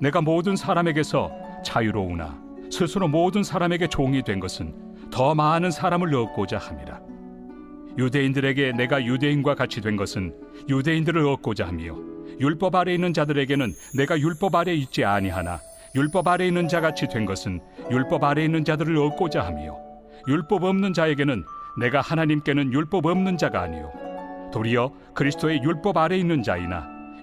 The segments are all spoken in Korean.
내가 모든 사람에게서 자유로우나 스스로 모든 사람에게 종이 된 것은 더 많은 사람을 얻고자 함이라. 유대인들에게 내가 유대인과 같이 된 것은 유대인들을 얻고자 하며 율법 아래 있는 자들에게는 내가 율법 아래 있지 아니하나 율법 아래 있는 자 같이 된 것은 율법 아래 있는 자들을 얻고자 하며 율법 없는 자에게는 내가 하나님께는 율법 없는 자가 아니요. 도리어 그리스도의 율법 아래 있는 자이나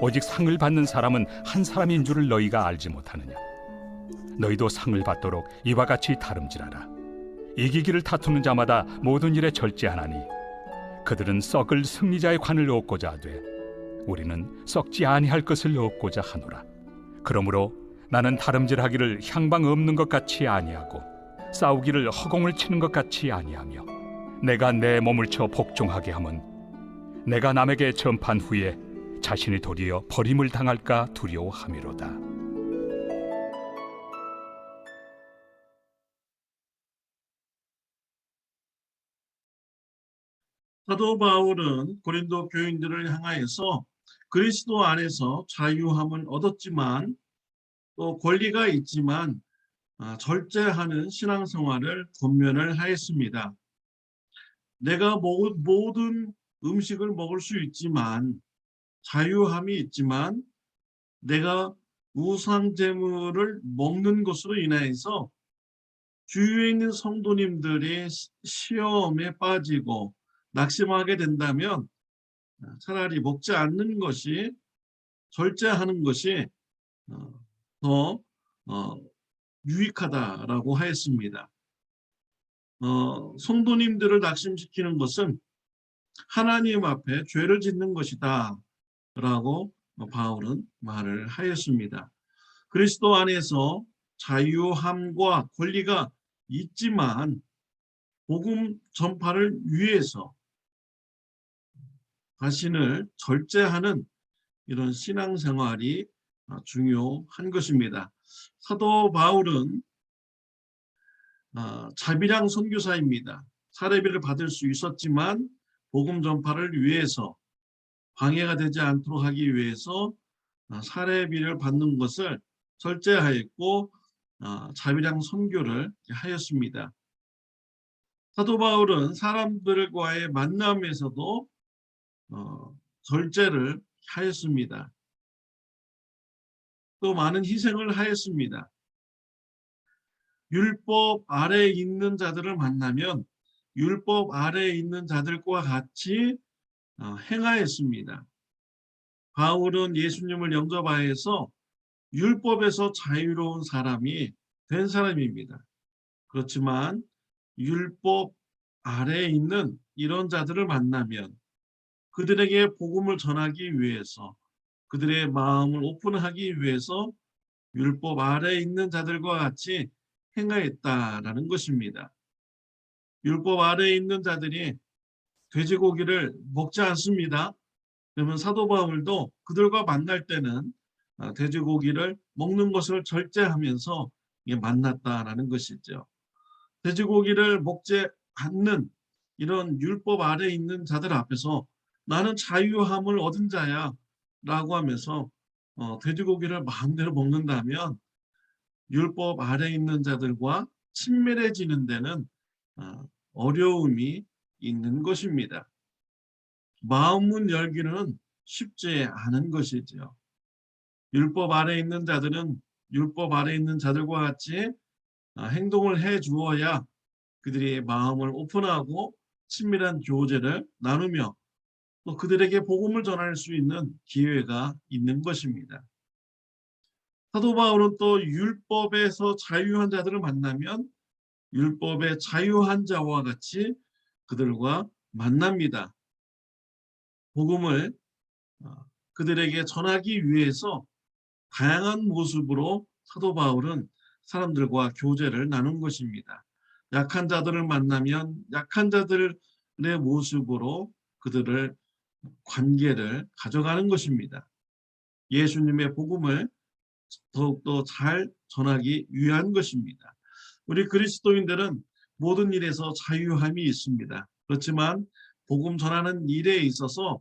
오직 상을 받는 사람은 한 사람인 줄을 너희가 알지 못하느냐? 너희도 상을 받도록 이와 같이 다름질하라. 이기기를 다투는 자마다 모든 일에 절제하나니 그들은 썩을 승리자의 관을 얻고자 하되 우리는 썩지 아니할 것을 얻고자 하노라. 그러므로 나는 다름질하기를 향방 없는 것 같이 아니하고 싸우기를 허공을 치는 것 같이 아니하며 내가 내 몸을 쳐 복종하게 함은 내가 남에게 전판 후에 자신이 도리어 버림을 당할까 두려워함이로다. 사도 바울은 고린도 교인들을 향하여서 그리스도 안에서 자유함을 얻었지만 또 권리가 있지만 아, 절제하는 신앙생활을 권면을 하였습니다. 내가 모- 모든 음식을 먹을 수 있지만 자유함이 있지만 내가 우상 제물을 먹는 것으로 인하여서 주위에 있는 성도님들이 시- 시험에 빠지고 낙심하게 된다면 차라리 먹지 않는 것이 절제하는 것이 어, 더 어, 유익하다라고 하였습니다. 어, 성도님들을 낙심시키는 것은 하나님 앞에 죄를 짓는 것이다 라고 바울은 말을 하였습니다. 그리스도 안에서 자유함과 권리가 있지만 복음 전파를 위해서 자신을 절제하는 이런 신앙생활이 아, 중요한 것입니다. 사도 바울은 아, 자비량 선교사입니다. 사례비를 받을 수 있었지만 복음 전파를 위해서 방해가 되지 않도록 하기 위해서 아, 사례비를 받는 것을 절제하였고 아, 자비량 선교를 하였습니다. 사도 바울은 사람들과의 만남에서도 어, 절제를 하였습니다. 또 많은 희생을 하였습니다. 율법 아래에 있는 자들을 만나면 율법 아래에 있는 자들과 같이 어, 행하였습니다. 바울은 예수님을 영접하여서 율법에서 자유로운 사람이 된 사람입니다. 그렇지만 율법 아래에 있는 이런 자들을 만나면 그들에게 복음을 전하기 위해서 그들의 마음을 오픈하기 위해서 율법 아래에 있는 자들과 같이 행하였다라는 것입니다. 율법 아래에 있는 자들이 돼지고기를 먹지 않습니다. 그러면 사도 바울도 그들과 만날 때는 아, 돼지고기를 먹는 것을 절제하면서 만났다라는 것이죠. 돼지고기를 먹지 않는 이런 율법 아래에 있는 자들 앞에서 나는 자유함을 얻은 자야 라고 하면서 어, 돼지고기를 마음대로 먹는다면 율법 아래에 있는 자들과 친밀해지는 데는 어, 어려움이 있는 것입니다. 마음문 열기는 쉽지 않은 것이죠. 율법 아래에 있는 자들은 율법 아래에 있는 자들과 같이 아, 행동을 해 주어야 그들이 마음을 오픈하고 친밀한 교제를 나누며 또 그들에게 복음을 전할 수 있는 기회가 있는 것입니다. 사도 바울은 또 율법에서 자유한 자들을 만나면 율법의 자유한 자와 같이 그들과 만납니다. 복음을 어, 그들에게 전하기 위해서 다양한 모습으로 사도 바울은 사람들과 교제를 나눈 것입니다. 약한 자들을 만나면 약한 자들의 모습으로 그들을 관계를 가져가는 것입니다. 예수님의 복음을 더욱더 잘 전하기 위한 것입니다. 우리 그리스도인들은 모든 일에서 자유함이 있습니다. 그렇지만 복음 전하는 일에 있어서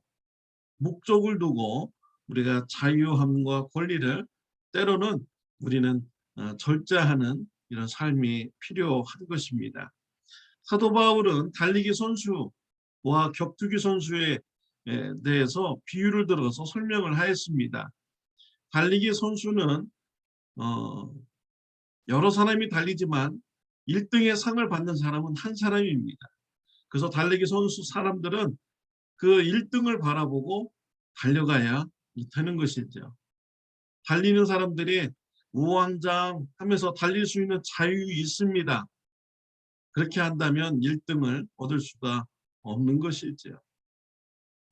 목적을 두고 우리가 자유함과 권리를 때로는 우리는 어, 절제하는 이런 삶이 필요한 것입니다. 사도 바울은 달리기 선수와 격투기 선수에 에 대해서 비유를 들어서 설명을 하였습니다. 달리기 선수는 어, 여러 사람이 달리지만 1등의 상을 받는 사람은 한 사람입니다. 그래서 달리기 선수 사람들은 그 1등을 바라보고 달려가야 되는 것이죠. 달리는 사람들이 우왕장 하면서 달릴 수 있는 자유 있습니다. 그렇게 한다면 1등을 얻을 수가 없는 것이죠.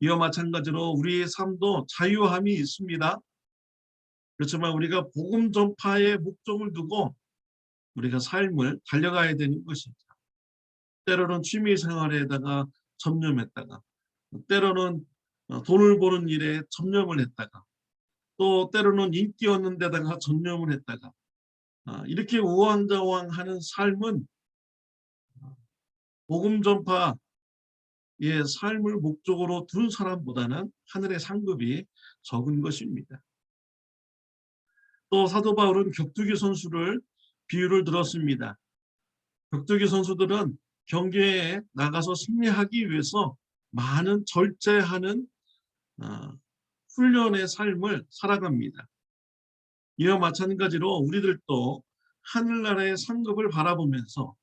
이와 마찬가지로 우리의 삶도 자유함이 있습니다. 그렇지만 우리가 복음 전파의 목적을 두고 우리가 삶을 달려가야 되는 것이죠. 때로는 취미 생활에다가 전념했다가 때로는 어, 돈을 버는 일에 전념을 했다가 또 때로는 인기 얻는 데다가 전념을 했다가 아, 이렇게 우왕좌왕하는 삶은 복음 전파의 삶을 목적으로 둔 사람보다는 하늘의 상급이 적은 것입니다. 또 사도 바울은 격투기 선수를 비유를 들었습니다. 격투기 선수들은 경기에 나가서 승리하기 위해서 많은 절제하는 어, 훈련의 삶을 살아갑니다. 이와 마찬가지로 우리들도 하늘나라의 상급을 바라보면서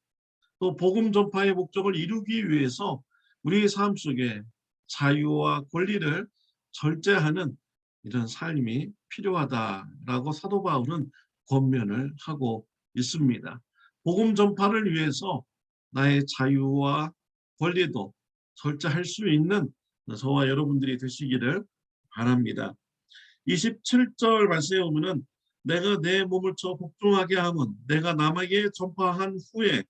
또 복음 전파의 목적을 이루기 위해서 우리의 삶 속에 자유와 권리를 절제하는 이런 삶이 필요하다라고 사도 바울은 권면을 하고 있습니다. 복음 전파를 위해서 나의 자유와 권리도 절제할 수 있는 저와 여러분들이 되시기를 바랍니다. 27절 말씀에 보면은 내가 내 몸을 쳐 복종하게 하면 내가 남에게 전파한 후에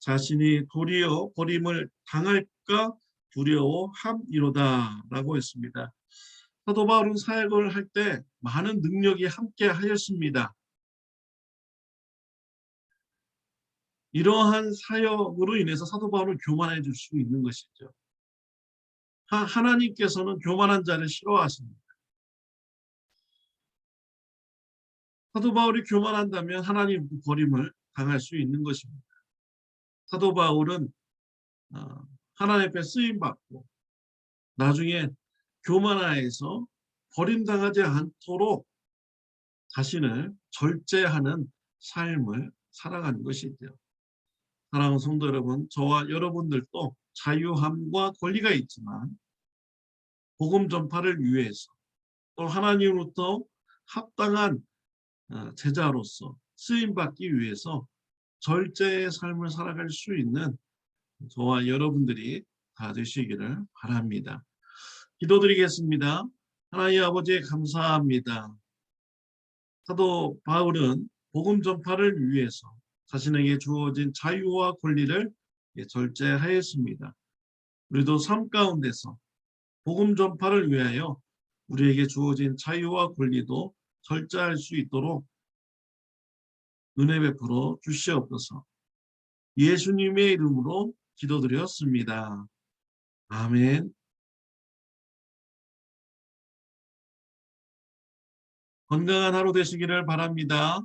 자신이 도리어 버림을 당할까 두려워함이로다 라고 했습니다. 사도 바울은 사역을 할 때 많은 능력이 함께 하였습니다. 이러한 사역으로 인해서 사도 바울은 교만해질 수 있는 것이죠. 하, 하나님께서는 교만한 자를 싫어하십니다. 사도 바울이 교만한다면 하나님 버림을 당할 수 있는 것입니다. 사도 바울은 어, 하나님 앞에 쓰임 받고 나중에 교만하에서 버림당하지 않도록 자신을 절제하는 삶을 살아가는 것이죠. 사랑하는 성도 여러분, 저와 여러분들도 자유함과 권리가 있지만 복음 전파를 위해서 또 하나님으로부터 합당한 어, 제자로서 쓰임 받기 위해서 절제의 삶을 살아갈 수 있는 저와 여러분들이 다 되시기를 바랍니다. 기도드리겠습니다. 하나님 아버지 감사합니다. 사도 바울은 복음 전파를 위해서 자신에게 주어진 자유와 권리를 절제하였습니다. 우리도 삶 가운데서 복음 전파를 위하여 우리에게 주어진 자유와 권리도 절제할 수 있도록 은혜 베풀어 주시옵소서. 예수님의 이름으로 기도드렸습니다. 아멘. 건강한 하루 되시기를 바랍니다.